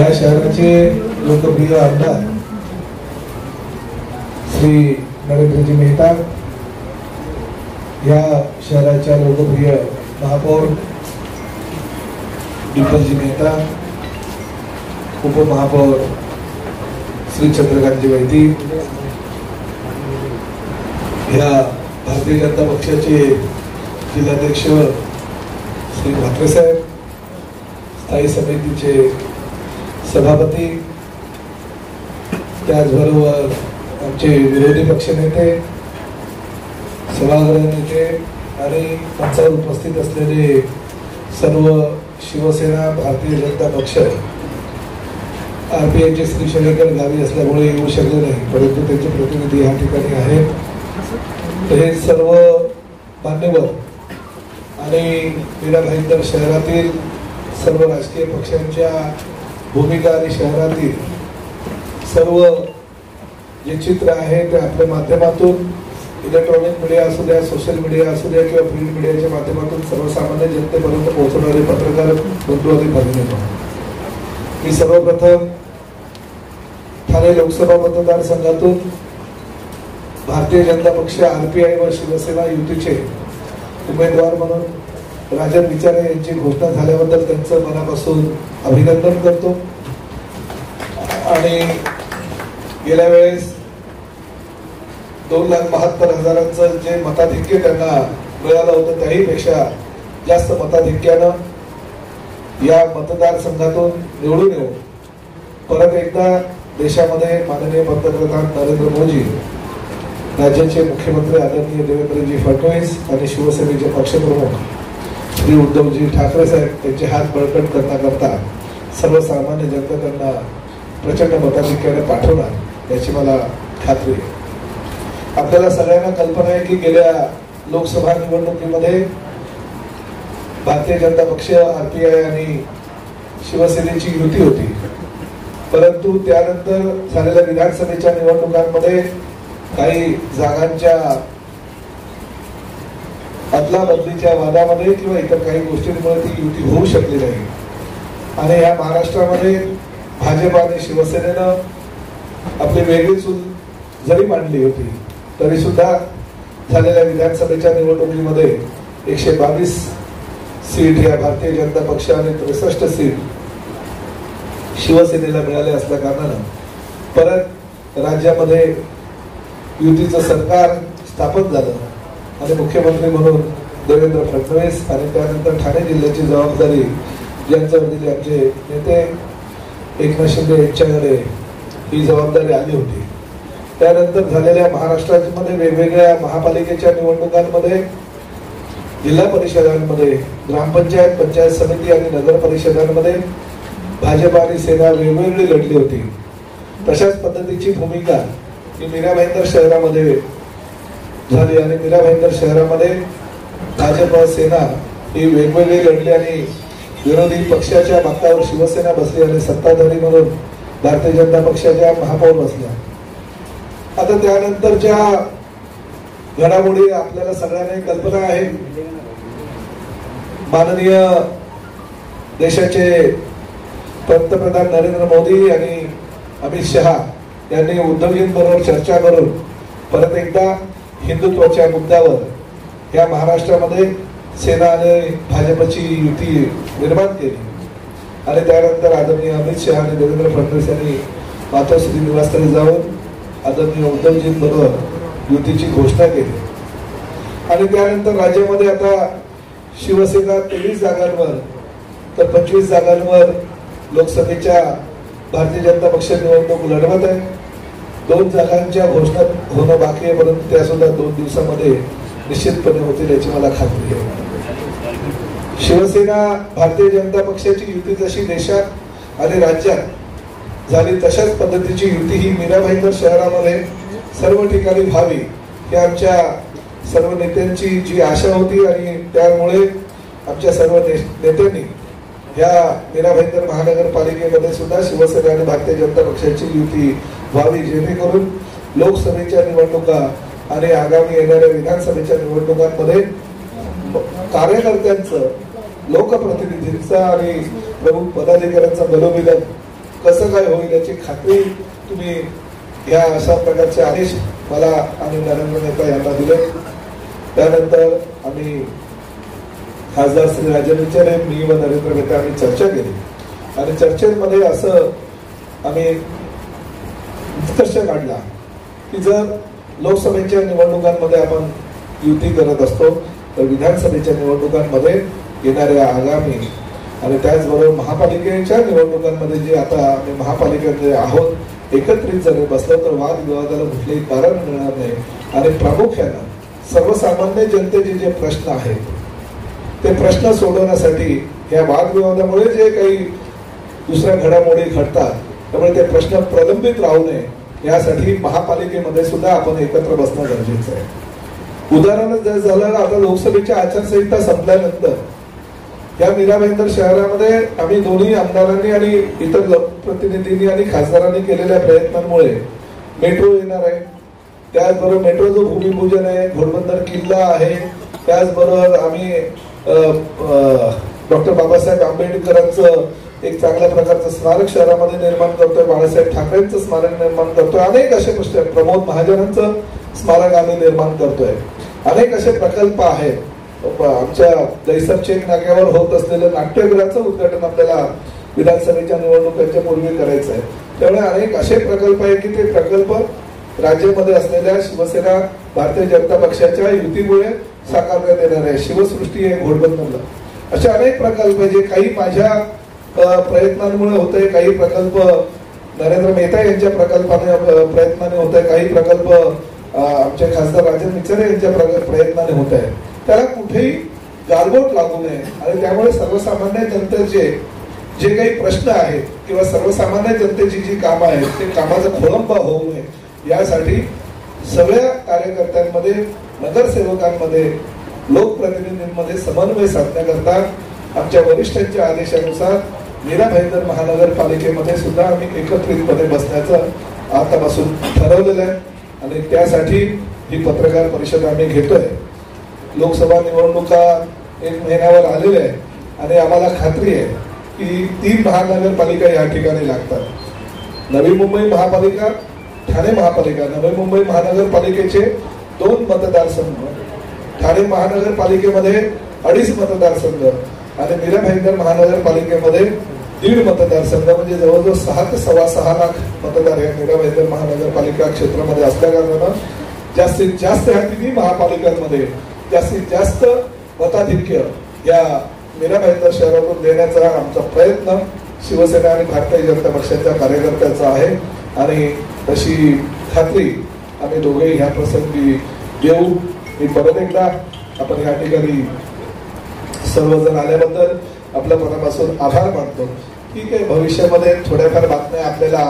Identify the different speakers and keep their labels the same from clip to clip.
Speaker 1: या शहराचे लोकप्रिय आमदार श्री नरेंद्रजी मेहता या शहराच्या लोकप्रिय महापौर डिंपलजी मेहता उपमहापौर श्री चंद्रकांतजी वैदी ह्या भारतीय जनता पक्षाचे जिल्हाध्यक्ष श्री म्हात्रे साहेब स्थायी समितीचे सभापती त्याचबरोबर आमचे विरोधी पक्षनेते सभागृह नेते आणि मंचावर उपस्थित असलेले सर्व शिवसेना भारतीय जनता पक्ष आर पी एचे श्री शनेकर गावी असल्यामुळे येऊ शकले नाही परंतु त्यांचे प्रतिनिधी या ठिकाणी आहेत. हे सर्व मान्यवर आणि मीरा भाईंदर शहरातील सर्व राजकीय पक्षांच्या भूमिका आणि शहरातील सर्व जे चित्र आहे ते आपल्या माध्यमातून इलेक्ट्रॉनिक मीडिया असू द्या सोशल मीडिया असू द्या किंवा प्रिंट मीडियाच्या माध्यमातून सर्वसामान्य जनतेपर्यंत पोहोचवणारे पत्रकार बंधू आणि भगिनी मी सर्वप्रथम ठाणे लोकसभा मतदारसंघातून भारतीय Janata Paksha R P I व शिवसेना युतीचे उमेदवार म्हणून राजन विचारे यांची घोषणा झाल्याबद्दल त्यांचं मनापासून अभिनंदन करतो. आणि गेल्या वेळेस दोन लाख बहात्तर हजारांचं जे मताधिक्य त्यांना मिळालं होतं त्याही पेक्षा जास्त मताधिक्यानं या मतदारसंघातून निवडून येऊन परत एकदा देशामध्ये माननीय पंतप्रधान नरेंद्र मोदी राज्याचे मुख्यमंत्री आदरणीय देवेंद्रजी फडणवीस आणि शिवसेनेचे पक्षप्रमुख श्री उद्धवजी ठाकरे साहेब त्यांचे हात बळकट करता करता सर्वसामान्य जनता त्यांना प्रचंड मताधिक्याने पाठवणार याची मला खात्री आहे. आपल्याला सगळ्यांना कल्पना आहे की गेल्या लोकसभा निवडणुकीमध्ये भारतीय जनता पक्ष आरपीआय आणि शिवसेनेची युती होती. परंतु त्यानंतर झालेल्या विधानसभेच्या निवडणुकांमध्ये काही जागांच्या अदला बदलीच्या वादामध्ये किंवा इतर काही गोष्टींमुळे ती युती होऊ शकली नाही. आणि या महाराष्ट्रामध्ये भाजप आणि शिवसेनेनं आपली वेगळी चूल जरी मांडली होती तरी सुद्धा झालेल्या विधानसभेच्या निवडणुकीमध्ये एकशे बावीस सीट या भारतीय जनता पक्षाने त्रेसष्ट सीट शिवसेनेला मिळाले असल्या कारणानं परत राज्यामध्ये युतीचं सरकार स्थापन झालं. आणि मुख्यमंत्री म्हणून देवेंद्र फडणवीस आणि त्यानंतर ठाणे जिल्ह्याची जबाबदारी ज्यांच्यावर दिली आमचे नेते एकनाथ शिंदे यांच्याकडे ही जबाबदारी आली होती. त्यानंतर झालेल्या महाराष्ट्रामध्ये वेगवेगळ्या महापालिकेच्या निवडणुकांमध्ये जिल्हा परिषदांमध्ये ग्रामपंचायत पंचायत समिती आणि नगर परिषदांमध्ये भाजप आणि सेना वेगवेगळी लढली होती. तशाच पद्धतीची भूमिका ही मीरा भाईंदर शहरामध्ये झाली आणि मीरा भाईंदर शहरामध्ये भाजप सेना ही वेगवेगळी लढली आणि विरोधी पक्षाच्या मागतावर शिवसेना बसली आणि सत्ताधारी म्हणून भारतीय जनता पक्षाच्या महापौर बसल्या. आता त्यानंतरच्या घडामोडी आपल्याला सगळ्यांना कल्पना आहे. माननीय देशाचे पंतप्रधान नरेंद्र मोदी आणि अमित शहा यांनी उद्धवजींबरोबर चर्चा करून परत एकदा हिंदुत्वाच्या मुद्द्यावर या महाराष्ट्रामध्ये सेनाने भाजपची युती निर्माण केली. आणि त्यानंतर आदरणीय अमित शहा आणि देवेंद्र फडणवीस यांनी मातोश्री निवासस्थानी जाऊन आदरणीय उद्धवजींबरोबर युतीची घोषणा केली. आणि त्यानंतर राज्यामध्ये आता शिवसेना तेवीस जागांवर तर पंचवीस जागांवर लोकसभेच्या भारतीय जनता पक्ष निवडणूक लढवत आहे. दोन जागांच्या घोषणा होणं बाकी आहे परंतु त्या सुद्धा दोन दिवसामध्ये निश्चितपणे होतील याची मला खात्री आहे. शिवसेना भारतीय जनता पक्षाची युती जशी देशात आणि राज्यात झाली तशाच पद्धतीची युती ही मीरा शहरामध्ये सर्व ठिकाणी व्हावी ही आमच्या सर्व नेत्यांची जी आशा होती आणि त्यामुळे आमच्या सर्व नेत्यांनी या मीरा भाईंदर महानगरपालिकेमध्ये सुद्धा शिवसेना आणि भारतीय जनता पक्षाची युती व्हावी जेणेकरून लोकसभेच्या निवडणुका आणि आगामी येणाऱ्या विधानसभेच्या निवडणुकांमध्ये कार्यकर्त्यांचं लोकप्रतिनिधींचा आणि प्रमुख पदाधिकाऱ्यांचा बलोमिलन कसं काय होईल याची खात्री तुम्ही या अशा प्रकारचे आदेश मला आणि नरेंद्र नेता यांना दिले. त्यानंतर आम्ही खासदार श्री राजन विचारे मी व नरेंद्र मेहता आम्ही चर्चा केली. आणि चर्चेमध्ये असं आम्ही निष्कर्ष काढला की जर लोकसभेच्या निवडणुकांमध्ये आपण युती करत असतो तर विधानसभेच्या निवडणुकांमध्ये येणाऱ्या आगामी आणि त्याचबरोबर महापालिकेच्या निवडणुकांमध्ये जे आता आम्ही महापालिकेमध्ये आहोत एकत्रित जर बसलो तर वादविवादाला कुठलेही कारण मिळणार नाही. आणि प्रामुख्यानं सर्वसामान्य जनतेचे जे प्रश्न आहेत ते प्रश्न सोडवण्यासाठी या वादविवादामुळे जे काही दुसऱ्या घडामोडी घडतात त्यामुळे ते प्रश्न प्रलंबित राहू नये यासाठी महापालिकेमध्ये सुद्धा आपण एकत्र बसणं गरजेचं आहे. उदाहरण जर झालं आता लोकसभेची आचारसंहिता संपल्यानंतर या मीरा शहरामध्ये आम्ही दोन्ही आमदारांनी आणि इतर लोकप्रतिनिधींनी आणि खासदारांनी केलेल्या प्रयत्नांमुळे मेट्रो येणार आहे. त्याचबरोबर मेट्रोचं भूमिपूजन आहे घोडबंदर किल्ला आहे. त्याचबरोबर आम्ही डॉक्टर बाबासाहेब आंबेडकरांचं एक चांगल्या प्रकारचं स्मारक शहरामध्ये निर्माण करतोय बाळासाहेब ठाकरेंचं स्मारक निर्माण करतोय. अनेक असे प्रश्न प्रमोद महाजनांचं स्मारक आम्ही निर्माण करतोय. अनेक असे प्रकल्प आहेत. आमच्या दैसर चेक नाक्यावर होत असलेलं नाट्यगृहाचं उद्घाटन आपल्याला विधानसभेच्या निवडणुकांच्या पूर्वी करायचं आहे. त्यामुळे अनेक असे प्रकल्प आहे की ते प्रकल्प राज्यामध्ये असलेल्या शिवसेना भारतीय जनता पक्षाच्या युतीमुळे साकारण्यात येणार आहे. शिवसृष्टी आहे घोडबंदरला असे अनेक प्रकल्प जे काही माझ्या प्रयत्नांमुळे होत आहे काही प्रकल्प नरेंद्र मेहता यांच्या प्रकल्पाने प्रयत्नाने होत आहे काही प्रकल्प आमचे खासदार राजन मिचरे यांच्या प्रयत्नाने होत आहे त्याला कुठेही गालबोट लागू नये. आणि त्यामुळे सर्वसामान्य जनतेचे जे काही प्रश्न आहेत किंवा सर्वसामान्य जनतेची जी कामं आहेत ते कामाचा खोळंबा होऊ नये. यासाठी सगळ्या कार्यकर्त्यांमध्ये नगरसेवकांमध्ये लोकप्रतिनिधींमध्ये समन्वय साधण्याकरता आमच्या वरिष्ठांच्या आदेशानुसार मीरा भाईंदर महानगरपालिकेमध्ये सुद्धा आम्ही एकत्रितपणे बसण्याचं आतापासून ठरवलेलं आहे. आणि त्यासाठी ही पत्रकार परिषद आम्ही घेतोय. लोकसभा निवडणुका एक महिन्यावर आलेल्या आहे आणि आम्हाला खात्री आहे की तीन महानगरपालिका या ठिकाणी लागतात. नवी मुंबई महापालिका ठाणे महापालिका. नवी मुंबई महानगरपालिकेचे दोन मतदारसंघ ठाणे महानगरपालिकेमध्ये अडीच मतदारसंघ आणि मीरा भाईंदर महानगरपालिकेमध्ये दीड मतदारसंघ म्हणजे जवळजवळ सहा ते सव्वा सहा लाख मतदार या मीरा भाईंदर महानगरपालिका क्षेत्रामध्ये असल्या कारणानं जास्तीत जास्त ह्या तिन्ही महापालिकांमध्ये जास्तीत जास्त मताधिक्य या मीरा भाईंदर शहरातून देण्याचा आमचा प्रयत्न शिवसेना आणि भारतीय जनता पक्षाच्या कार्यकर्त्याचा आहे. आणि तशी खात्री आम्ही दोघेही ह्या प्रसंगी येऊ. मी परत एकदा आपण ह्या ठिकाणी सर्वजण आल्याबद्दल आपल्या मनापासून आभार मानतो. ठीक आहे भविष्यामध्ये थोड्याफार बातम्या आपल्याला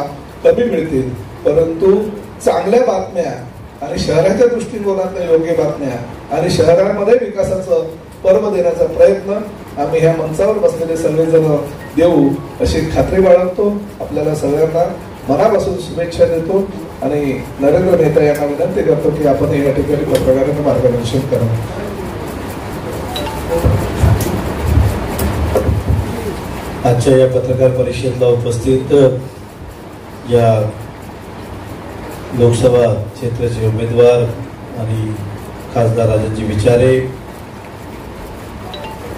Speaker 1: कमी मिळतील परंतु चांगल्या बातम्या आणि शहराच्या दृष्टिकोनातल्या योग्य बातम्या आणि शहरामध्ये विकासाचं पर्व देण्याचा प्रयत्न आम्ही ह्या मंचावर बसलेले सर्वजण देऊ अशी खात्री बाळगतो. आपल्याला सगळ्यांना मनापासून शुभेच्छा देतो. आणि नरेंद्र मेहता यांना विनंती करतो की आपण या ठिकाणी पत्रकारांना मार्गदर्शन करा
Speaker 2: आजच्या या पत्रकार परिषदेला उपस्थित या लोकसभा क्षेत्राचे उमेदवार आणि खासदार राजांची विचारे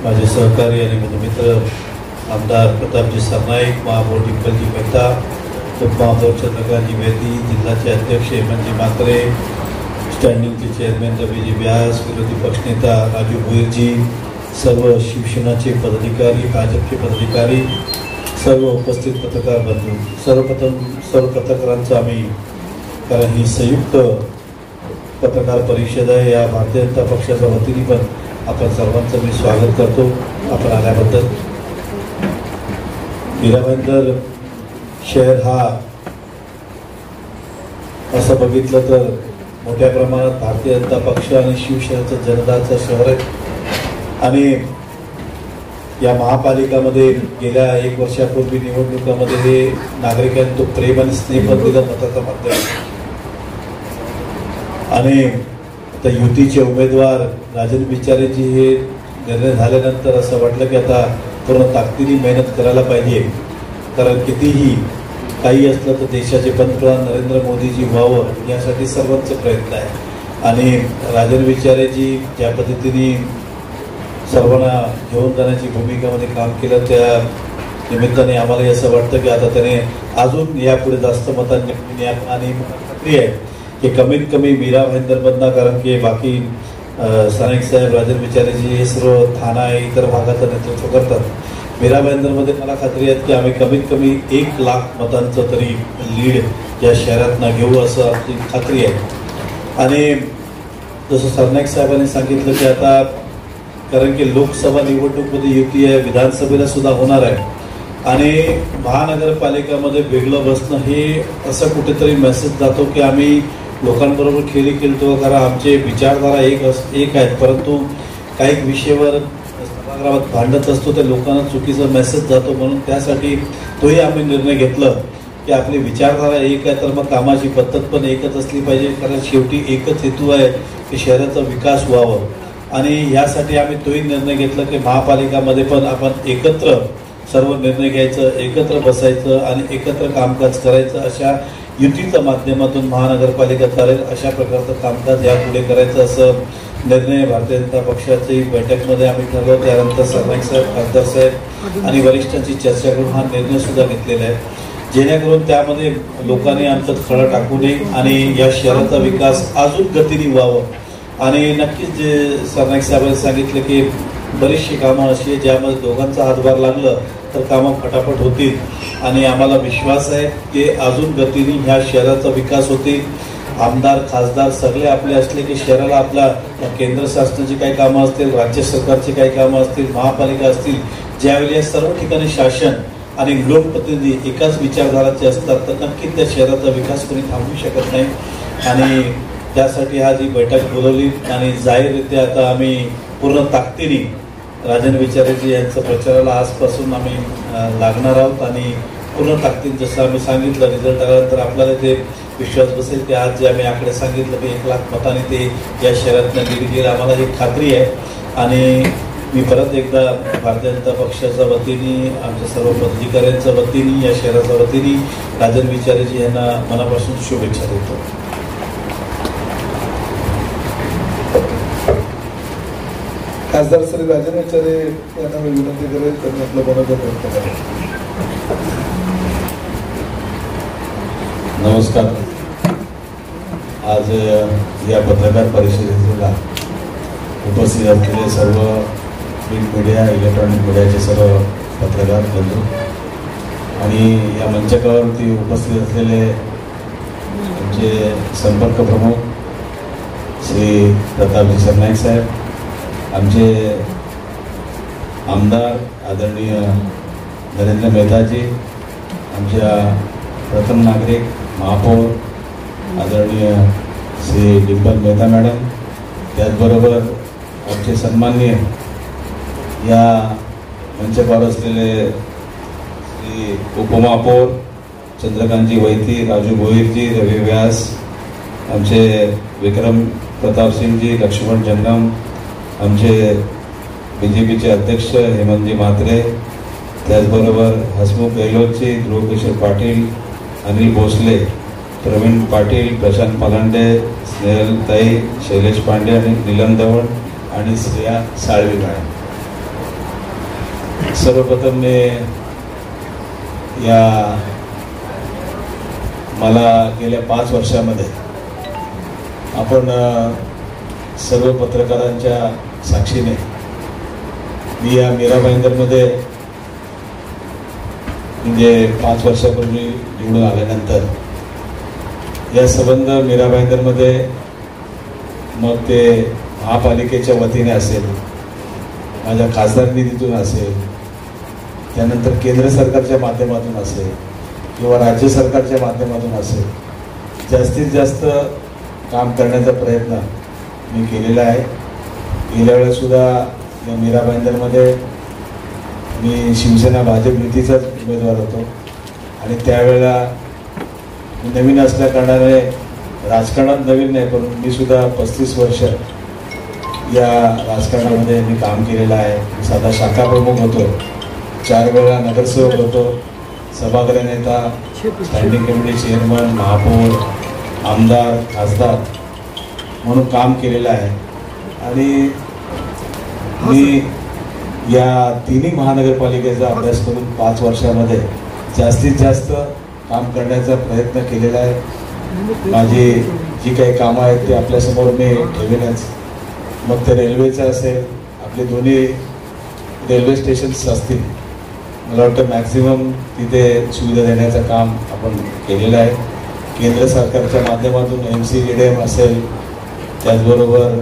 Speaker 2: माझे सहकारी आणि मित्र आमदार प्रतापजी सरनाईक महापौर डिंपलजी मेहता उपमहापौर चंद्रकांतजी वेदी जिल्ह्याचे अध्यक्ष हेमंतजी म्हात्रे स्टँडिंगचे चेअरमॅन रवीजी व्यास विरोधी पक्षनेता राजू भोईरजी सर्व शिवसेनाचे पदाधिकारी भाजपचे पदाधिकारी सर्व उपस्थित पत्रकार बंधू सर्वप्रथम सर्व पत्रकारांचं आम्ही कारण ही संयुक्त पत्रकार परिषद आहे या भारतीय जनता पक्षाच्या वतीने पण आपण सर्वांचं मी स्वागत करतो. आपण आल्याबद्दल. मीराभाईंदर शहर हा असं बघितलं तर मोठ्या प्रमाणात भारतीय जनता पक्ष आणि शिवसेनेचं जनताचं शहर आहे. आणि या महापालिकामध्ये गेल्या एक वर्षापूर्वी निवडणुकामध्ये हे नागरिकांनी तो प्रेम आणि स्नेह दिलं मताचं माध्यम आणि आता युतीचे उमेदवार राजन बिचारेजी हे निर्णय झाल्यानंतर असं वाटलं की आता पूर्ण ताकदीने मेहनत करायला पाहिजे. कारण कितीही काही असलं तर देशाचे पंतप्रधान नरेंद्र मोदीजी व्हावं यासाठी सर्वांचे प्रयत्न आहे. आणि राजन विचारेजी ज्या पद्धतीने सर्वांना घेऊन जाण्याची भूमिकामध्ये काम केलं त्या निमित्ताने आम्हाला असं वाटतं की आता त्याने अजून यापुढे जास्त मतांनी आणि खात्री आहे की कमीत कमी मीरा भाईंदरमधनं कारण की बाकी अं, स्थानिक साहेब राजन विचारेजी हे सर्व ठाणा इतर भागाचं नेतृत्व करतात. मीरा भाईंदरमध्ये मला खात्री आहे की आम्ही कमीत कमी एक लाख मतांचं तरी लीड या शहरातनं घेऊ असं आमची खात्री आहे. आणि जसं सरनाईक साहेबांनी सांगितलं की आता कारण की लोकसभा निवडणूकमध्ये युती आहे विधानसभेला सुद्धा होणार आहे. आणि महानगरपालिकामध्ये वेगळं बसणं हे असं कुठेतरी मेसेज जातो की आम्ही लोकांबरोबर खेळी खेळतो कारण आमचे विचारधारा एक अस एक आहेत. परंतु काही विषयावर सभागृहात भांडत असतो त्या लोकांना चुकीचा मेसेज जातो म्हणून त्यासाठी तोही आम्ही निर्णय घेतलं की आपली विचारधारा एक आहे तर मग कामाची पद्धत पण एकच असली पाहिजे. कारण शेवटी एकच हेतू आहे की शहराचा विकास व्हावं. आणि यासाठी आम्ही तोही निर्णय घेतला की महापालिकामध्ये पण आपण एकत्र सर्व निर्णय घ्यायचं एकत्र बसायचं आणि एकत्र कामकाज करायचं अशा युतीच्या माध्यमातून महानगरपालिका चालेल अशा प्रकारचं कामकाज यापुढे करायचं असं निर्णय भारतीय जनता पक्षाची बैठकमध्ये आम्ही ठरवलं. त्यानंतर सरनाईक साहेब खासदार साहेब आणि वरिष्ठांची चर्चा करून हा निर्णय सुद्धा घेतलेला आहे. जेणेकरून त्यामध्ये लोकांनी आमच्यात खळं टाकू नये आणि या शहराचा विकास अजून गतीने व्हावं. आणि नक्कीच जे सरनाईक साहेबांनी सांगितलं की बरीचशी कामं असली ज्यामध्ये दोघांचा हातभार लागलं तर कामं फटाफट होतील. आणि आम्हाला विश्वास आहे की अजून गतीने ह्या शहराचा विकास होतील. आमदार खासदार सगळे आपले असले की शहराला आपल्या केंद्र शासनाची काही कामं असतील राज्य सरकारची काही कामं असतील महापालिका असतील ज्यावेळी या सर्व ठिकाणी शासन आणि लोकप्रतिनिधी एकाच विचारधाराचे असतात तर नक्की त्या शहराचा विकास कोणी थांबवू शकत नाही. आणि त्यासाठी आज ही बैठक बोलवली आणि जाहीररित्या आता आम्ही पूर्ण ताकदीने राजन विचारेजी यांचं प्रचाराला आजपासून आम्ही लागणार आहोत आणि पूर्ण ताकदीत जसं आम्ही सांगितलं रिझल्ट आल्यानंतर आपल्याला ते विश्वास बसेल की आज जे आम्ही आकडे सांगितलं की एक लाख मताने ते या शहरातनं लीड गेलं. आम्हाला ही खात्री आहे. आणि मी परत एकदा भारतीय जनता पक्षाच्या वतीने आमच्या सर्व पदाधिकाऱ्यांच्या वतीने या शहराच्या वतीने राजन विचारेजी यांना मनापासून शुभेच्छा देतो.
Speaker 1: खासदार श्री राजनाचार्य यांना मी विनंती करेल त्यांनी आपलं मनोगत व्यक्त
Speaker 3: नमस्कार. आज या पत्रकार परिषदेला उपस्थित असलेले सर्व प्रिंट मीडिया इलेक्ट्रॉनिक मीडियाचे सर्व पत्रकार बंधू आणि या मंचकावरती उपस्थित असलेले आमचे संपर्क प्रमुख श्री प्रतापजी सरनाईक साहेब आमचे आमदार आदरणीय नरेंद्र मेहताजी आमच्या प्रथम नागरिक महापौर आदरणीय श्री डिंपल मेहता मॅडम त्याचबरोबर आमचे सन्माननीय या मंचपावर असलेले श्री उपमहापौर चंद्रकांतजी वैती राजू भोईरजी रवी व्यास आमचे विक्रम प्रतापसिंगजी लक्ष्मण जंगम आमचे बी जे पीचे अध्यक्ष हेमंतजी म्हात्रे त्याचबरोबर हसमुख गेहलोतजी ध्रुवकिशोर पाटील अनिल भोसले प्रवीण पाटील प्रशांत पलांडे स्नेहलताई शैलेश पांडे आणि नीलम दवण आणि श्रेया साळवी मॅडम सर्वप्रथम मी या मला गेल्या पाच वर्षामध्ये आपण सर्व पत्रकारांच्या साक्षीने. मी या मीरा भाईंदरमध्ये म्हणजे पाच वर्षापूर्वी निवडून आल्यानंतर या संबंध मीरा भाईंदरमध्ये मग ते महापालिकेच्या वतीने असेल माझ्या खासदार निधीतून असेल त्यानंतर केंद्र सरकारच्या माध्यमातून असेल किंवा राज्य सरकारच्या माध्यमातून असेल जास्तीत जास्त काम करण्याचा प्रयत्न मी केलेला आहे. गेल्या वेळेसुद्धा या मीरा भाईंदरमध्ये मी शिवसेना भाजप युतीचाच उमेदवार होतो. आणि त्यावेळेला मी नवीन असल्या कारणाने राजकारणात नवीन नाही पण मी सुद्धा पस्तीस वर्ष या राजकारणामध्ये मी काम केलेलं आहे. साधा शाखा प्रमुख होतो. चार वेळा नगरसेवक होतो. सभागृह नेता स्टँडिंग कमिटी चेअरमन महापौर आमदार खासदार म्हणून काम केलेलं आहे. आणि मी या तिन्ही महानगरपालिकेचा अभ्यास करून पाच वर्षामध्ये जास्तीत जास्त काम करण्याचा प्रयत्न केलेला आहे. माझी जी काही कामं आहेत ते आपल्यासमोर मी ठेवेनच. मग ते रेल्वेचं असेल आपले दोन्ही रेल्वे स्टेशन्स असतील. मला वाटतं मॅक्झिमम तिथे सुविधा देण्याचं काम आपण केलेलं आहे. केंद्र सरकारच्या माध्यमातून एम सी डी एम असेल त्याचबरोबर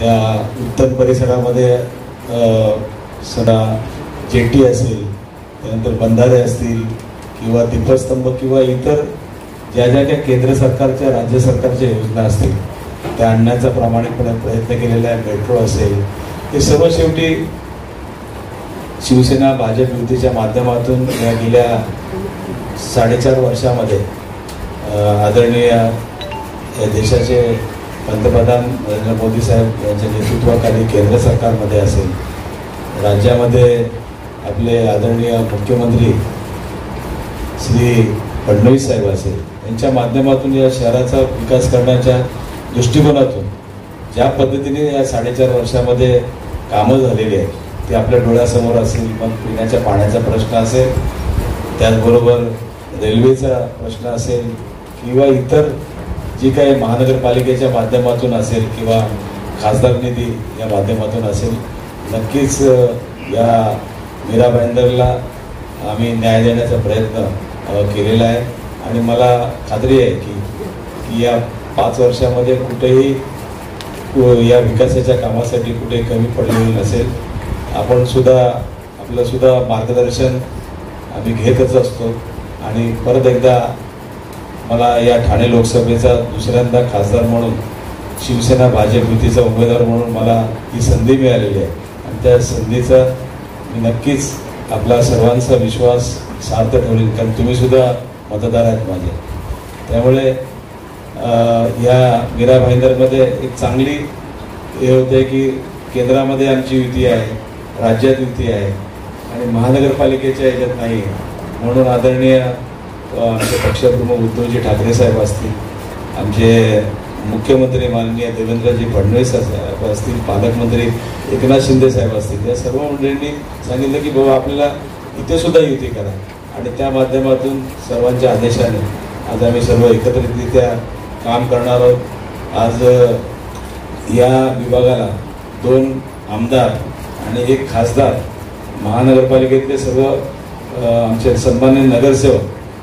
Speaker 3: त्या उत्तर परिसरामध्ये सदा जेटी असेल त्यानंतर बंधारे असतील किंवा दीपस्तंभ किंवा इतर ज्या ज्या काही केंद्र सरकारच्या राज्य सरकारच्या योजना असतील त्या आणण्याचा प्रामाणिकपणे प्रयत्न केलेला आहे मेट्रो असेल हे सर्व शेवटी शिवसेना भाजप युतीच्या माध्यमातून या गेल्या साडेचार वर्षामध्ये आदरणीय या देशाचे पंतप्रधान नरेंद्र मोदी साहेब यांच्या नेतृत्वाखाली केंद्र सरकारमध्ये असेल राज्यामध्ये आपले आदरणीय मुख्यमंत्री श्री फडणवीस साहेब असेल यांच्या माध्यमातून या शहराचा विकास करण्याच्या दृष्टिकोनातून ज्या पद्धतीने या साडेचार वर्षामध्ये कामं झालेली आहेत ती आपल्या डोळ्यासमोर असेल मग पिण्याच्या पाण्याचा प्रश्न असेल त्याचबरोबर रेल्वेचा प्रश्न असेल किंवा इतर जी काही महानगरपालिकेच्या माध्यमातून असेल किंवा खासदार निधी या माध्यमातून असेल नक्कीच या मीरा भाईंदरला आम्ही न्याय देण्याचा प्रयत्न केलेला आहे. आणि मला खात्री आहे की की या पाच वर्षामध्ये कुठेही या विकासाच्या कामासाठी कुठे कमी पडलेली नसेल. आपण सुद्धा आपलं सुद्धा मार्गदर्शन आम्ही घेतच असतो. आणि परत एकदा मला या ठाणे लोकसभेचा दुसऱ्यांदा खासदार म्हणून शिवसेना भाजप युतीचा उमेदवार म्हणून मला ही संधी मिळालेली आहे. आणि त्या संधीचा मी नक्कीच आपला सर्वांचा विश्वास सार्थ ठेवलेल कारण तुम्ही सुद्धा मतदार आहेत माझे. त्यामुळे या मीरा भाईंदरमध्ये एक चांगली हे होते की केंद्रामध्ये आमची युती आहे राज्यात युती आहे आणि महानगरपालिकेच्या याच्यात नाही म्हणून आदरणीय आमचे पक्षप्रमुख उद्धवजी ठाकरे साहेब असतील आमचे मुख्यमंत्री माननीय देवेंद्रजी फडणवीस साहेब असतील पालकमंत्री एकनाथ शिंदे साहेब असतील या सर्व मंडळींनी सांगितलं की बाबा आपल्याला इथे सुद्धा युती करा. आणि त्या माध्यमातून सर्वांच्या आदेशाने आज आम्ही सर्व एकत्रितरित्या काम करणार आहोत. आज या विभागाला दोन आमदार आणि एक खासदार महानगरपालिकेतले सर्व आमचे सन्मान्य नगरसेवक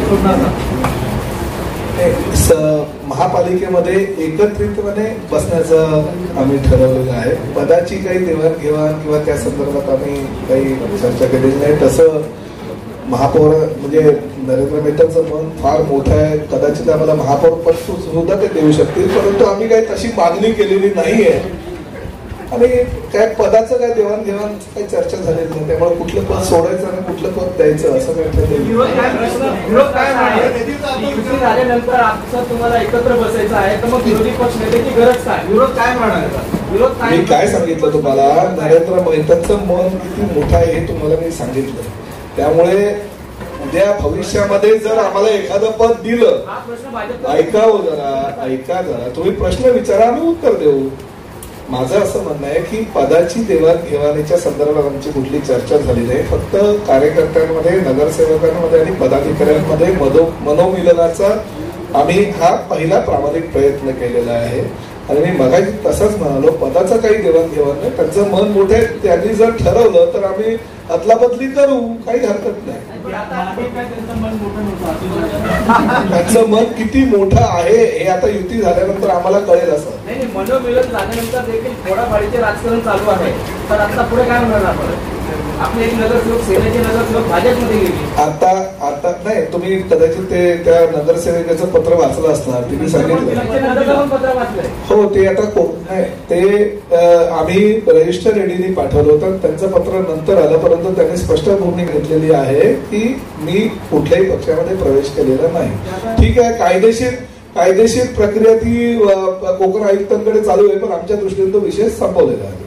Speaker 4: सोडणार का?
Speaker 1: ते स- महापालिकेमध्ये एकत्रितपणे बसण्याचं आम्ही ठरवलेलं आहे. पदाची काही देवाणघेवाण किंवा त्या संदर्भात आम्ही काही चर्चा केलेली नाही. तसं महापौर म्हणजे नरेंद्र मेहतांचं मन फार मोठं आहे. कदाचित आम्हाला महापौर पद सुद्धा ते देऊ शकतील परंतु आम्ही काही तशी मागणी केलेली नाही आहे आणि काय पदाचं काय देवाणघेवाण काही चर्चा झालेली नाही. त्यामुळे कुठलं पद सोडायचं आणि कुठलं पद द्यायचं असं
Speaker 4: काय
Speaker 1: मी काय सांगितलं तुम्हाला? नरेंद्र मेहतांचं मन किती मोठं आहे हे तुम्हाला मी सांगितलं. त्यामुळे उद्या भविष्यामध्ये जर आम्हाला एखादं पद दिलं
Speaker 4: प्रश्न भाजप
Speaker 1: ऐका हो जरा ऐका जरा. तुम्ही प्रश्न विचारा आम्ही उत्तर देऊ. माझं असं म्हणणं आहे की पदाची देवाणघेवाणीच्या संदर्भात आमची कुठली चर्चा झाली नाही. फक्त कार्यकर्त्यांमध्ये नगरसेवकांमध्ये आणि पदाधिकाऱ्यांमध्ये मधो मनोमिलनाचा आम्ही हा पहिला प्रामाणिक प्रयत्न केलेला आहे. आणि मी मगाशी तसंच म्हणालो पदाचं काही देवाणघेवाण नाही. त्यांचं मन मोठे त्यांनी जर ठरवलं तर आम्ही अदलाबदली करू काही हरकत नाही.
Speaker 4: त्याचं त्यांचं मन मोठं
Speaker 1: मन किती मोठं आहे हे आता युती झाल्यानंतर आम्हाला कळेल असं.
Speaker 4: नाही मनोमिलन झाल्यानंतर देखील फोडाफाडीचे राजकारण चालू आहे. तर आता पुढे काय होणार आपण? आपले एक नगरसेवक सेनेचे नगरसेवक भाजपमध्ये गेले.
Speaker 1: आता आता नाही तुम्ही कदाचित ते त्या नगरसेविकेचं पत्र वाचलं असणार तिने सांगितलं. हो ते आता को नाही ते आम्ही रजिस्टर एडीने पाठवलं होतं त्यांचं पत्र नंतर आलं परंतु त्यांनी स्पष्ट भूमिका घेतलेली आहे की मी कुठल्याही पक्षामध्ये प्रवेश केलेला नाही. ठीक आहे कायदेशीर कायदेशीर प्रक्रिया ती कोकण आयुक्तांकडे चालू आहे पण आमच्या दृष्टीने तो विषय संपवलेला आहे.